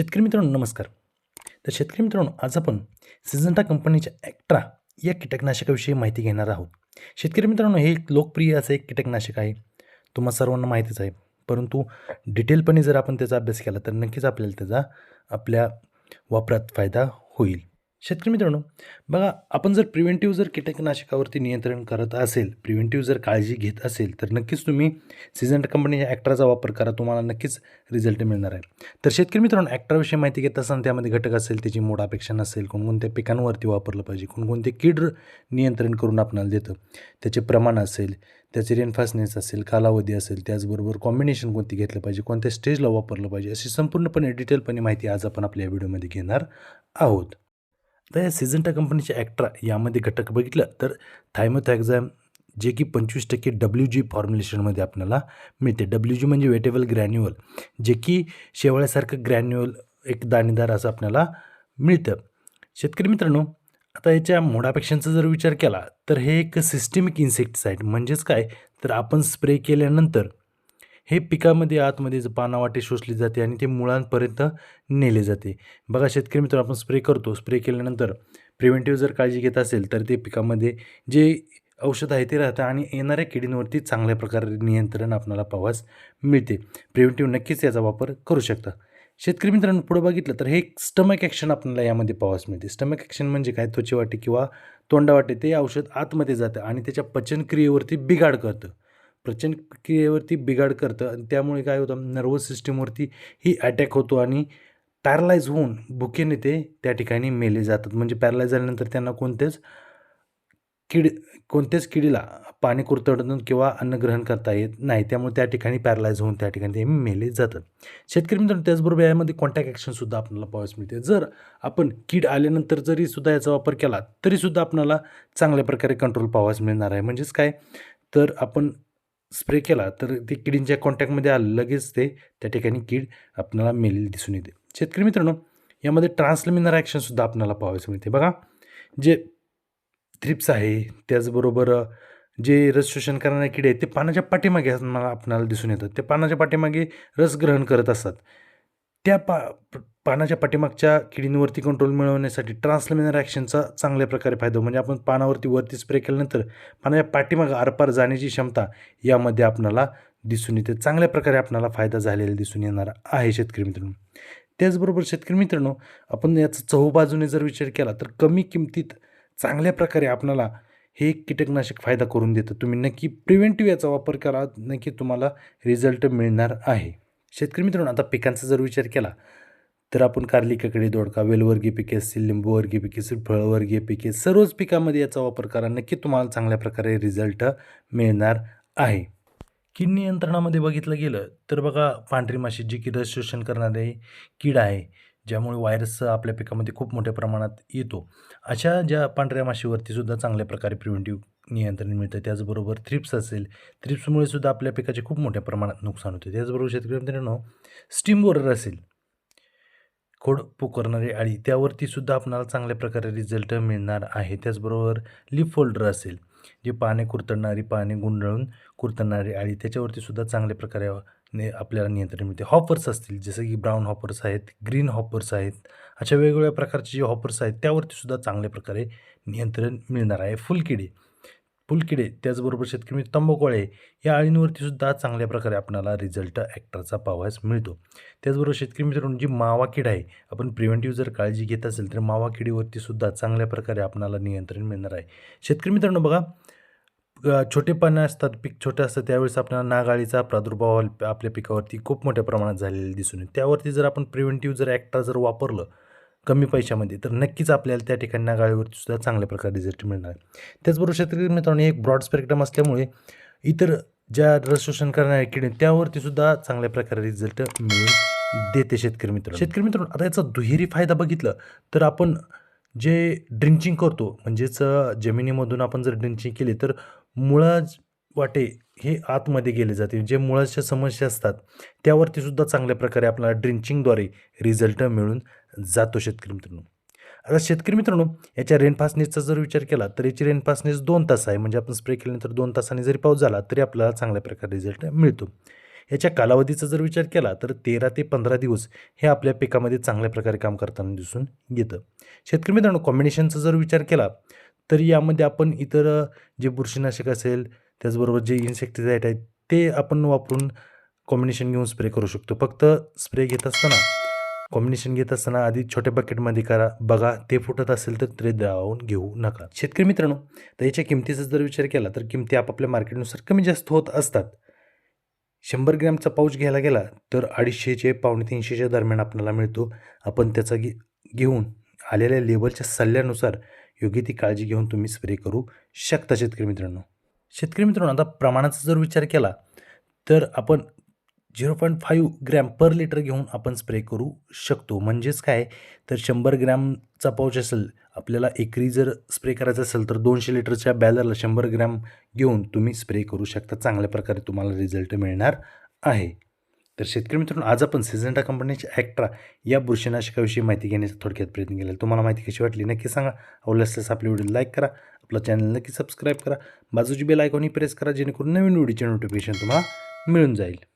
शेतकरी मित्रांनो नमस्कार. तर शेतकरी मित्रांनो आज आपण सिजंटा कंपनीच्या ॲक्ट्रा या कीटकनाशकाविषयी माहिती घेणार आहोत. शेतकरी मित्रांनो हे एक लोकप्रिय असं एक कीटकनाशक आहे. तुम्हा सर्वांना माहितीच आहे. परंतु डिटेलपणे जर आपण त्याचा अभ्यास केला तर नक्कीच आपल्याला त्याचा आपल्या वापरात फायदा होईल. शेतकरी मित्रांनो बघा आपण जर प्रिव्हेंटिव्ह जर कीटकनाशकावरती नियंत्रण करत असेल प्रिव्हेंटिव्ह जर काळजी घेत असेल तर नक्कीच तुम्ही सिजंट कंपनीच्या ॲक्ट्राचा वापर करा तुम्हाला नक्कीच रिझल्ट मिळणार आहे. तर शेतकरी मित्रांनो ॲक्ट्राविषयी माहिती घेत असताना त्यामध्ये घटक असेल त्याची मोठ अपेक्षा नसेल कोणकोणत्या पिकांवरती वापरलं पाहिजे कोणकोणते कीड नियंत्रण करून आपणाला देतं त्याचे प्रमाण असेल त्याचे रेनफास्टनेस असेल कालावधी असेल त्याचबरोबर कॉम्बिनेशन कोणती घेतलं पाहिजे कोणत्या स्टेजला वापरलं पाहिजे अशी संपूर्णपणे डिटेलपणे माहिती आज आपण आपल्या व्हिडिओमध्ये घेणार आहोत. तर या सिजंटा कंपनीच्या ॲक्ट्रा यामध्ये घटक बघितलं तर थायमोथॅक्झॅम जे की पंचवीस टक्के डब्ल्यू जी फॉर्म्युलेशनमध्ये आपल्याला मिळते. डब्ल्यू जी म्हणजे वेटेबल ग्रॅन्युअल जे की शेवाळ्यासारखं ग्रॅन्युअल एक दाणेदार असं आपल्याला मिळतं. शेतकरी मित्रांनो आता याच्या मोडापेक्षांचा जर विचार केला तर हे एक सिस्टेमिक इन्सेक्टिसाईड म्हणजेच काय? तर आपण स्प्रे केल्यानंतर हे पिकामध्ये आतमध्ये पानावाटे शोषली जाते आणि ते मुळांपर्यंत नेले जाते. बघा शेतकरी मित्र आपण स्प्रे करतो. स्प्रे केल्यानंतर प्रिव्हेंटिव्ह जर काळजी घेत असेल तर ते पिकामध्ये जे औषध आहे ते राहतं आणि येणाऱ्या किडींवरती चांगल्या प्रकारे नियंत्रण आपल्याला पाहावयास मिळते. प्रिव्हेंटिव्ह नक्कीच याचा वापर करू शकता. शेतकरी मित्रांनो पुढे बघितलं तर हे स्टमक ॲक्शन आपल्याला यामध्ये पाहावयास मिळते. स्टमक ॲक्शन म्हणजे काय? त्वचेवाटे किंवा तोंडावाटे ते औषध आतमध्ये जातं आणि त्याच्या पचनक्रियेवरती बिघाड करतं. पचनक्रियेवरती बिघाड करतं आणि त्यामुळे काय होतं नर्वस सिस्टीमवरती ही अटॅक होतो आणि पॅरलाईज होऊन भुकेने ते त्या ठिकाणी मेले जातात. म्हणजे पॅरलाईज झाल्यानंतर त्यांना कोणतेच किड कोणत्याच किडीला पाणी कुरतडून किंवा अन्न ग्रहण करता येत नाही. त्यामुळे त्या ठिकाणी पॅरलाईज होऊन त्या ठिकाणी ते मेले जातात. शेतकरी मित्रांनो त्याचबरोबर यामध्ये कॉन्टॅक्ट ॲक्शनसुद्धा आपल्याला पाहावयास मिळते. जर आपण कीड आल्यानंतर जरी सुद्धा याचा वापर केला तरीसुद्धा आपल्याला चांगल्या प्रकारे कंट्रोल पाहावयास मिळणार आहे. म्हणजेच काय? तर आपण स्प्रे केला तर ते किडींच्या कॉन्टॅक्टमध्ये आलं लगेच ते त्या ठिकाणी कीड आपल्याला मेलेली दिसून येते. शेतकरी मित्रांनो यामध्ये ट्रान्सलमिनर ॲक्शनसुद्धा आपल्याला पाहावयास मिळते. बघा जे थ्रिप्स आहे त्याचबरोबर जे रस शोषण करणारे किडे आहेत ते पानाच्या पाठीमागे मला आपल्याला दिसून येतात. ते पानाच्या पाठीमागे रस ग्रहण करत असतात. त्या पा पानाच्या पाठीमागच्या किडींवरती कंट्रोल मिळवण्यासाठी ट्रान्सलमिनर ॲक्शनचा चांगल्या प्रकारे फायदा म्हणजे आपण पानावरती वरती स्प्रे केल्यानंतर पानाच्या पाठीमागं आरपार जाण्याची क्षमता यामध्ये आपणाला दिसून येते. चांगल्या प्रकारे आपणाला फायदा झालेला दिसून येणार आहे शेतकरी मित्रांनो. त्याचबरोबर शेतकरी मित्रांनो आपण याचा चहूबाजूने जर विचार केला तर कमी किमतीत चांगल्या प्रकारे आपणाला हे कीटकनाशक फायदा करून देतं. तुम्ही नक्की प्रिव्हेंटिव्ह याचा वापर करा नक्की तुम्हाला रिझल्ट मिळणार आहे. शेतकरी मित्रांनो आता पिकांचा जर विचार केला तर आपण कारली ककडी दोडका वेलवर्गीय पिके असतील लिंबूवर्गीय पिके असतील फळवर्गीय पिके सर्वच पिकामध्ये याचा वापर करा. नक्की तुम्हाला चांगल्या प्रकारे रिझल्ट मिळणार आहे. कीड नियंत्रणामध्ये बघितलं गेलं तर बघा पांढरी माशी जी की रस शोषण करणारे कीड आहे ज्यामुळे व्हायरस आपल्या पिकामध्ये खूप मोठ्या प्रमाणात येतो. अशा ज्या पांढऱ्या माशीवरती सुद्धा चांगल्या प्रकारे प्रिव्हेंटिव्ह नियंत्रण मिळतं. त्याचबरोबर थ्रिप्स असेल थ्रिप्समुळे सुद्धा आपल्या पिकाचे खूप मोठ्या प्रमाणात नुकसान होते. त्याचबरोबर शेतकरी मित्रांनो स्टीम बोरर असेल खोड पुकरणारी अळी त्यावरती सुद्धा आपणाला चांगल्या प्रकारे रिझल्ट मिळणार आहे. त्याचबरोबर लिफ फोल्डर असेल जे पाने कुरतडणारी पाने गुंडाळून कुरतडणारी अळी त्याच्यावरती सुद्धा चांगल्या प्रकारे ने आपल्याला नियंत्रण मिळते. हॉपर्स असतील जसं की ब्राऊन हॉपर्स आहेत ग्रीन हॉपर्स आहेत अशा वेगवेगळ्या प्रकारचे जे हॉपर्स आहेत त्यावरती सुद्धा चांगल्या प्रकारे नियंत्रण मिळणार आहे. फुलकिडी फुलकिडे त्याचबरोबर शेतकरी तंबोकोळे तंबाखोळे या अळींवरती सुद्धा चांगल्या प्रकारे आपल्याला रिझल्ट ॲक्टरचा पाहावयास मिळतो. त्याचबरोबर शेतकरी मित्रांनो जी मावा किड आहे आपण प्रिव्हेंटिव्ह जर काळजी घेत असेल तर मावा किडीवरती सुद्धा चांगल्या प्रकारे आपणाला नियंत्रण मिळणार आहे. शेतकरी मित्रांनो बघा छोटे पानं असतात पीक छोटे असतात त्यावेळेस आपल्याला नागाळीचा प्रादुर्भाव आपल्या पिकावरती खूप मोठ्या प्रमाणात झालेला दिसून येतो त्यावरती जर आपण प्रिव्हेंटिव्ह जर ॲक्टर जर वापरलं कमी पैशामध्ये तर नक्कीच आपल्याला त्या ठिकाणी नागाळीवरती सुद्धा चांगल्या प्रकारे रिझल्ट मिळणार. आहे त्याचबरोबर शेतकरी मित्रांनो एक ब्रॉड स्पेक्ट्रम असल्यामुळे इतर ज्या रस शोषण करणाऱ्या किडे त्यावरती सुद्धा चांगल्या प्रकारे रिझल्ट मिळून देते शेतकरी मित्र शेतकरी मित्रांनो आता याचा दुहेरी फायदा बघितलं तर आपण जे ड्रिंचिंग करतो म्हणजेच जमिनीमधून आपण जर ड्रिंचिंग केली तर मुळा वाटे हे आतमध्ये गेले जाते. जे मुळाच्या समस्या असतात त्यावरती सुद्धा चांगल्या प्रकारे आपल्याला ड्रिंचिंगद्वारे रिझल्ट मिळून जातो शेतकरी मित्रांनो. आता शेतकरी मित्रांनो याच्या रेनफासनेसचा जर विचार केला तर याची रेनफासनेस दोन तास आहे. म्हणजे आपण स्प्रे केल्यानंतर दोन तासांनी जरी पाऊस झाला तरी आपल्याला चांगल्या प्रकारे रिझल्ट मिळतो. याच्या कालावधीचा जर विचार केला तर तेरा ते पंधरा दिवस हे आपल्या पिकामध्ये चांगल्या प्रकारे काम करताना दिसून येतं. शेतकरी मित्रांनो कॉम्बिनेशनचा जर विचार केला तर यामध्ये आपण इतर जे बुरशीनाशक असेल त्याचबरोबर जे इन्सेक्टिसाईड आहेत ते आपण वापरून कॉम्बिनेशन घेऊन स्प्रे करू शकतो. फक्त स्प्रे घेत असताना कॉम्बिनेशन घेत असताना आधी छोट्या बकेटमध्ये करा. बघा ते फुटत असेल तर ते द्रावून घेऊ नका. शेतकरी मित्रांनो तर याच्या किमतीचा जर विचार केला तर किमती आपापल्या मार्केटनुसार कमी जास्त होत असतात. शंभर ग्रॅमचा पाऊच घ्यायला गेला तर अडीचशेचे पावणे तीनशेच्या दरम्यान आपल्याला मिळतो. आपण त्याचा घे घेऊन आलेल्या लेबलच्या सल्ल्यानुसार योग्य ती काळजी घेऊन तुम्ही स्प्रे करू शकता शेतकरी मित्रांनो. शेतकरी मित्रांनो आता प्रमाणाचा जर विचार केला तर आपण zero point five gram per litre घेऊन आपण स्प्रे करू शकतो. म्हणजेच काय? तर शंभर ग्रॅमचा पाऊच असेल आपल्याला एकरी जर स्प्रे करायचा असेल तर दोनशे लिटरच्या बॅलरला शंभर ग्रॅम घेऊन तुम्ही स्प्रे करू शकता. चांगल्या प्रकारे तुम्हाला रिझल्ट मिळणार आहे. तर शेतकरी मित्रांनो आज आपण सिझंटा कंपनीच्या ॲक्ट्रा या बुरशीनाशकाविषयी माहिती घेण्याचा थोडक्यात प्रयत्न केला तुम्हाला माहिती कशी वाटली नक्की सांगा. आवडल्यास आपली व्हिडिओ लाईक करा आपलं चॅनल नक्की सबस्क्राईब करा. बाजूची बेल आयकॉनही प्रेस करा जेणेकरून नवीन व्हिडिओचे नोटिफिकेशन तुम्हाला मिळून जाईल.